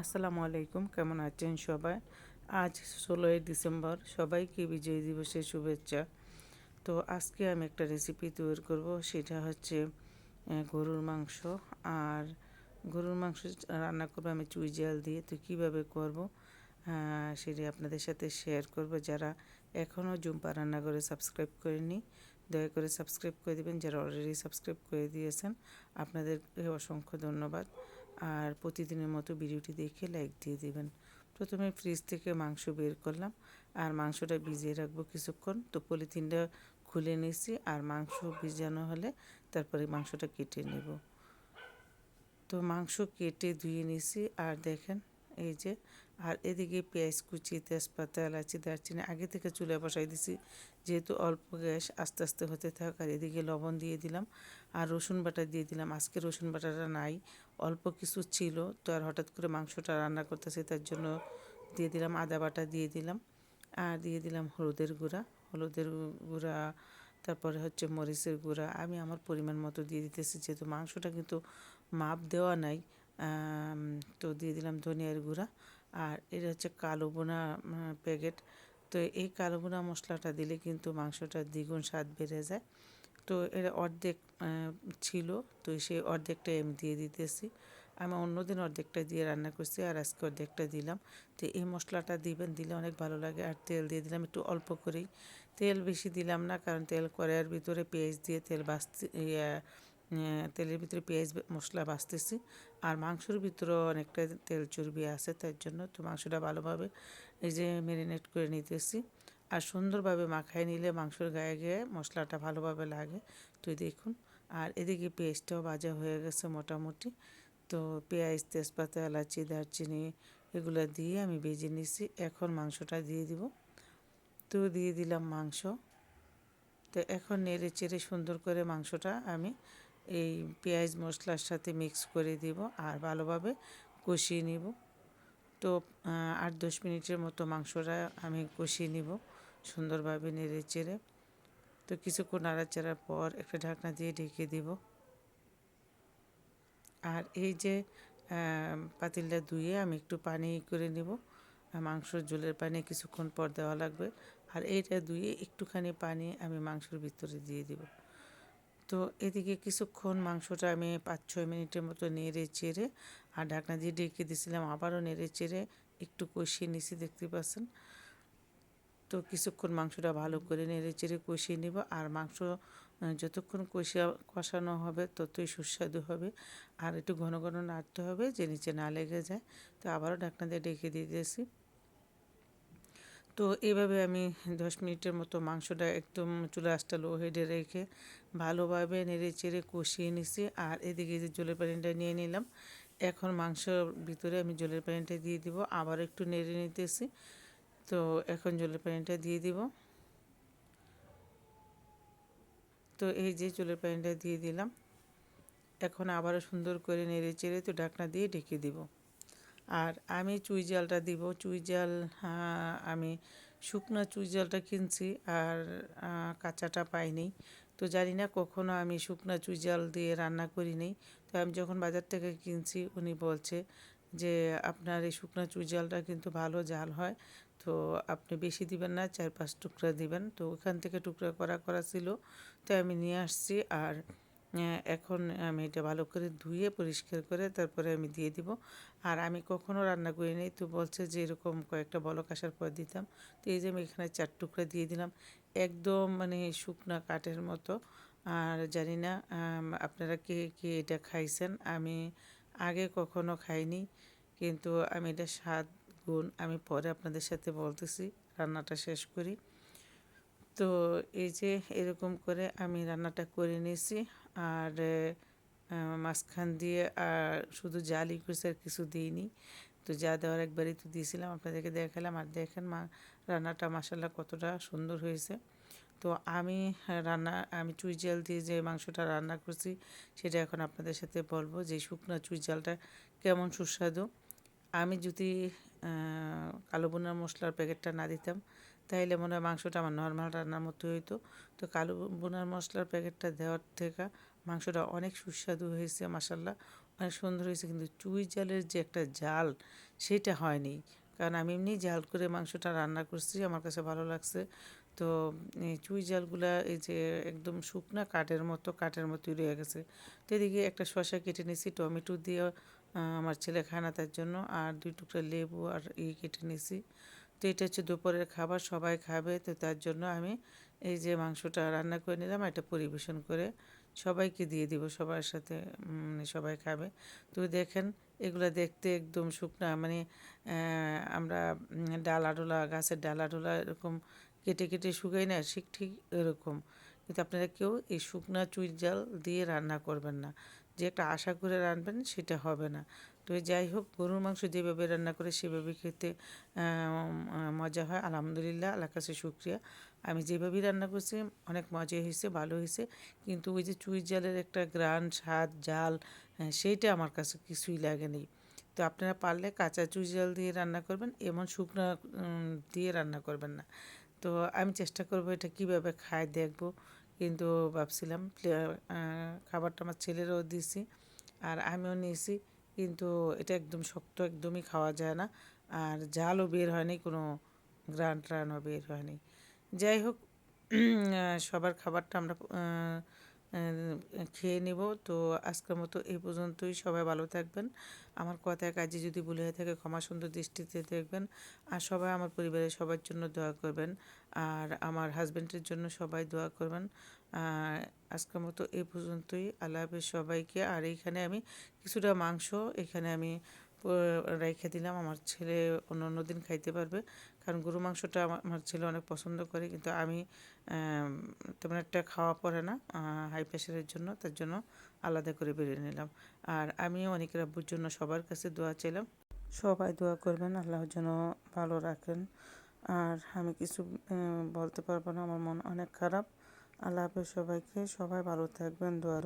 আসসালামু আলাইকুম, কেমন আছেন সবাই? আজ ষোলোই ডিসেম্বর, সবাইকে বিজয় দিবসের শুভেচ্ছা। তো আজকে আমি একটা রেসিপি তৈরি করব, সেটা হচ্ছে গরুর মাংস। আর গরুর মাংস রান্না করব আমি চুই জাল দিয়ে। তো কীভাবে করব সেটা আপনাদের সাথে শেয়ার করব। যারা এখনও জুম্পা রান্না করে সাবস্ক্রাইব করেনি দয়া করে সাবস্ক্রাইব করে দেবেন। যারা অলরেডি সাবস্ক্রাইব করে দিয়েছেন, আপনাদেরকে অসংখ্য ধন্যবাদ। আর প্রতিদিনের মতো ভিডিওটি দেখে লাইক দিয়ে দেবেন। প্রথমে ফ্রিজ থেকে মাংস বের করলাম। আর মাংসটা ভিজিয়ে রাখব কিছুক্ষণ। তো পলিথিনটা খুলে নিয়েছি। আর মাংস ভিজানো হলে তারপরে মাংসটা কেটে নেব। তো মাংস কেটে ধুয়ে নিয়েছি। আর দেখেন এই যে, আর এদিকে পেঁয়াজ কুচি, তেজপাতা, এলাচি, দারচিনি আগে থেকে চুলে বসাই দিছি। যেহেতু অল্প গ্যাস, আস্তে আস্তে হতে থাক, আর এদিকে লবণ দিয়ে দিলাম। আর রসুন বাটা দিয়ে দিলাম। আজকে রসুন বাটাটা নাই, অল্প কিছু ছিল। তো আর হঠাৎ করে মাংসটা রান্না করতেছে, তার জন্য দিয়ে দিলাম আদা বাটা দিয়ে দিলাম। আর দিয়ে দিলাম হলুদের গুঁড়া। হলুদের গুঁড়া, তারপরে হচ্ছে মরিচের গুঁড়া। আমি আমার পরিমাণ মতো দিয়ে দিতেছি, যেহেতু মাংসটা কিন্তু মাপ দেওয়া নাই। তো দিয়ে দিলাম ধনিয়ার গুঁড়া। আর এটা হচ্ছে কালো বোনা প্যাকেট তো এই কালো বোনা মশলাটা দিলে কিন্তু মাংসটা দ্বিগুণ স্বাদ বেড়ে যায়। তো এটা অর্ধেক ছিল, তো সেই অর্ধেকটাই আমি দিয়ে দিতেছি। আমি অন্যদিন অর্ধেকটা দিয়ে রান্না করছি আর আজকে অর্ধেকটা দিলাম। তো এই মশলাটা দিবেন, দিলে অনেক ভালো লাগে। আর তেল দিয়ে দিলাম একটু অল্প করেই। তেল বেশি দিলাম না, কারণ তেল কড়াইয়ের ভিতরে পেঁয়াজ দিয়ে তেল বাঁচতে তেলের ভিতরে পেঁয়াজ মশলা বাঁচতেছি। আর মাংসর ভিতরেও অনেকটা তেল চর্বি আছে, তার জন্য তো মাংসটা ভালোভাবে এই যে ম্যারিনেট করে নিতেছি। আর সুন্দরভাবে মাখায় নিলে মাংসর গায়ে গিয়ে মশলাটা ভালোভাবে লাগে। তো দেখুন, আর এদিকে পেঁয়াজটাও ভাজা হয়ে গেছে মোটামুটি। তো পেঁয়াজ, তেজপাতা, এলাচি, দারচিনি এগুলো দিয়ে আমি ভেজে নিছি। এখন মাংসটা দিয়ে দিব। তো দিয়ে দিলাম মাংস। তো এখন নেড়ে চেড়ে সুন্দর করে মাংসটা আমি এই পেঁয়াজ মশলার সাথে মিক্স করে দিব আর ভালোভাবে কষিয়ে নিব। তো আট দশ মিনিটের মতো মাংসটা আমি কষিয়ে নিব সুন্দরভাবে নেড়ে চেড়ে। তো কিছুক্ষণ নাড়াচাড়ার পর একটা ঢাকনা দিয়ে ঢেকে দিব। আর এই যে পাতিলটা ধুয়ে আমি একটু পানি করে নেব। মাংসর ঝোলের পানি কিছুক্ষণ পর দেওয়া লাগবে। আর এইটা ধুয়ে একটুখানি পানি আমি মাংসের ভিতরে দিয়ে দিব। তো এদিকে কিছুক্ষণ মাংসটা আমি পাঁচ, ছয় মিনিটের মতো নেড়ে চেড়ে আর ঢাকনা দিয়ে ডেকে দিয়েছিলাম। আবারও নেড়ে চেড়ে একটু কষিয়ে নিছি, দেখতে পাচ্ছেন? তো কিছুক্ষণ মাংসটা ভালো করে নেড়ে চেড়ে কষিয়ে নিব আর মাংস যতক্ষণ কষিয়া, কষানো হবে ততই সুস্বাদু হবে। আর একটু ঘন ঘন নাড়তে হবে যে নিচে না লেগে যায়। তো আবারও ঢাকনা দিয়ে ডেকে দিয়ে দিয়েছি তো এইভাবে আমি দশ মিনিটের মতো মাংসটা একদম চুলা আঁচটা লো হেডে রেখে ভালোভাবে নেড়ে চেড়ে কষিয়ে নিছি। আর এদিকে যে জলের পানিটা নিয়ে নিলাম, এখন মাংসর ভিতরে আমি জলের পানিটা দিয়ে দিব। আবার একটু নেড়ে নিতেছি। তো এখন জলের পানিটা দিয়ে দিব। তো এই যে জলের পানিটা দিয়ে দিলাম। এখন আবারও সুন্দর করে নেড়ে চেড়ে তো ঢাকনা দিয়ে ঢেকে দিব। আর আমি চুই জালটা দিব। চুই জাল আমি শুকনো চুই জালটা কিনছি আর কাঁচাটা পাইনি। তো জানি না কখনো আমি শুকনো চুই জাল দিয়ে রান্না করিনি তো আমি যখন বাজার থেকে কিনছি, উনি বলছে যে, আপনার এই শুকনো চুই জালটা কিন্তু ভালো জাল হয়। তো আপনি বেশি দিবেন না, চার পাঁচ টুকরা দিবেন। তো ওখান থেকে টুকরা করা করা ছিল। তো আমি নিয়ে আসছি আর এখন আমি এটা ভালো করে ধুয়ে পরিষ্কার করে তারপরে আমি দিয়ে দিব। আর আমি কখনো রান্না করি নাই, তো বলছে যে এরকম কয়েকটা বলক আসার পর দিতাম। তো এই যে আমি এখানে চার টুকরা দিয়ে দিলাম, একদম মানে শুকনা কাঠের মতো। আর জানি না আপনারা কে কে এটা খাইছেন? আমি আগে কখনো খাইনি, কিন্তু আমি এটা স্বাদ গুণ আমি পরে আপনাদের সাথে বলতেছি, রান্নাটা শেষ করি। তো এই যে এরকম করে আমি রান্নাটা করে নিয়েছি। আর মাঝখান দিয়ে আর শুধু জালি করছে আর কিছু দিইনি। তো যা দেওয়ার একবারই তো দিয়েছিলাম, আপনাদেরকে দেখালাম। আর দেখেন মা, রান্নাটা মাসাল্লাহ কতটা সুন্দর হয়েছে। তো আমি, রান্না, আমি চুই জাল দিয়ে যে মাংসটা রান্না করছি, সেটা এখন আপনাদের সাথে বলব যে শুকনো চুই জালটা কেমন সুস্বাদু। আমি যদি কালো বোনার মশলার প্যাকেটটা না দিতাম তাইলে মনে হয় মাংসটা আমার নর্মাল রান্নার মতো হইতো। তো কালো বোনার মশলার প্যাকেটটা দেওয়ার থেকে মাংসটা অনেক সুস্বাদু হয়েছে মাসাল্লাহ অনেক সুন্দর হয়েছে, কিন্তু চুই জালের যে একটা জাল, সেটা হয়নি। কারণ আমি এমনি জাল করে মাংসটা রান্না করছি, আমার কাছে ভালো লাগছে। তো চুই জালগুলা এই যে একদম শুকনা কাঠের মতো, কাঠের মতোই রয়ে গেছে। তো এদিকে একটা শসা কেটে নিয়েছি, টমেটো দিয়ে আমার ছেলে খায় না তার জন্য। আর দুই টুকরা লেবু আর ই কেটে নিয়েছি। তো এটা হচ্ছে দুপুরের খাবার, সবাই খাবে। তো তার জন্য আমি এই যে মাংসটা রান্না করে নিলাম এটা পরিবেশন করে সবাইকে দিয়ে দিব, সবার সাথে মানে সবাই খাবে। তো দেখেন, এগুলো দেখতে একদম শুকনা মানে আমরা ডালা ডোলা গাছের ডালা ডোলা এরকম কেটে কেটে শুকাই না, ঠিক ঠিক এরকম। কিন্তু আপনারা কেউ এই শুকনা চুই জাল দিয়ে রান্না করবেন না। যে একটা আশা করে রানবেন, সেটা হবে না। তো যাই হোক, গরুর মাংস যেভাবে রান্না করে সেভাবে খেতে মজা হয়। আলহামদুলিল্লাহ আল্লাহ কাছে শুক্রিয়া। আমি যেভাবেই রান্না করছি, অনেক মজা হয়েছে, ভালো হয়েছে। কিন্তু ওই যে চুই জালের একটা গ্রান, স্বাদ, জাল সেইটা আমার কাছে কিছুই লাগে লাগেনি তো আপনারা পারলে কাঁচা চুই জাল দিয়ে রান্না করবেন, এমন শুকনো দিয়ে রান্না করবেন না। তো আমি চেষ্টা করব এটা কীভাবে খায় দেখব। কিন্তু ভাবছিলাম খাবারটা আমার ছেলেরও দিয়েছি আর আমিও নিয়েছি। কিন্তু এটা একদম শক্ত, একদমই খাওয়া যায় না। আর জালও বের হয়নি, কোনো গ্রান ট্রানও বের হয়নি। যাই হোক সবার খাবারটা আমরা খেয়ে নেব। তো আজকের মতো এই পর্যন্তই। সবাই ভালো থাকবেন। আমার কথায় কাজে যদি ভুলে হয়ে থাকে, ক্ষমা সুন্দর দৃষ্টিতে দেখবেন। আর সবাই আমার পরিবারের সবার জন্য দোয়া করবেন। আর আমার হাজব্যান্ডের জন্য সবাই দোয়া করবেন। আজকের মতো এই পর্যন্তই। আল্লাহ হাফেজ সবাইকে। আর এইখানে আমি কিছুটা মাংস এখানে আমি রেখে দিলাম। আমার ছেলে অন্য অন্য দিন খাইতে পারবে। কারণ গরু মাংসটা আমার ছেলে অনেক পছন্দ করে। কিন্তু আমি তেমন একটা খাওয়া পড়ে না হাই প্রেশারের জন্য। তার জন্য আলাদা করে বেরিয়ে নিলাম। আর আমিও অনেক আব্বুর জন্য সবার কাছে দোয়া চাইলাম। সবাই দোয়া করবেন আল্লাহর জন্য ভালো রাখেন। আর আমি কিছু বলতে পারব না। আমার মন অনেক খারাপ। আল্লাহ হাফেজ সবাইকে সবাই ভালো থাকবেন দোয়া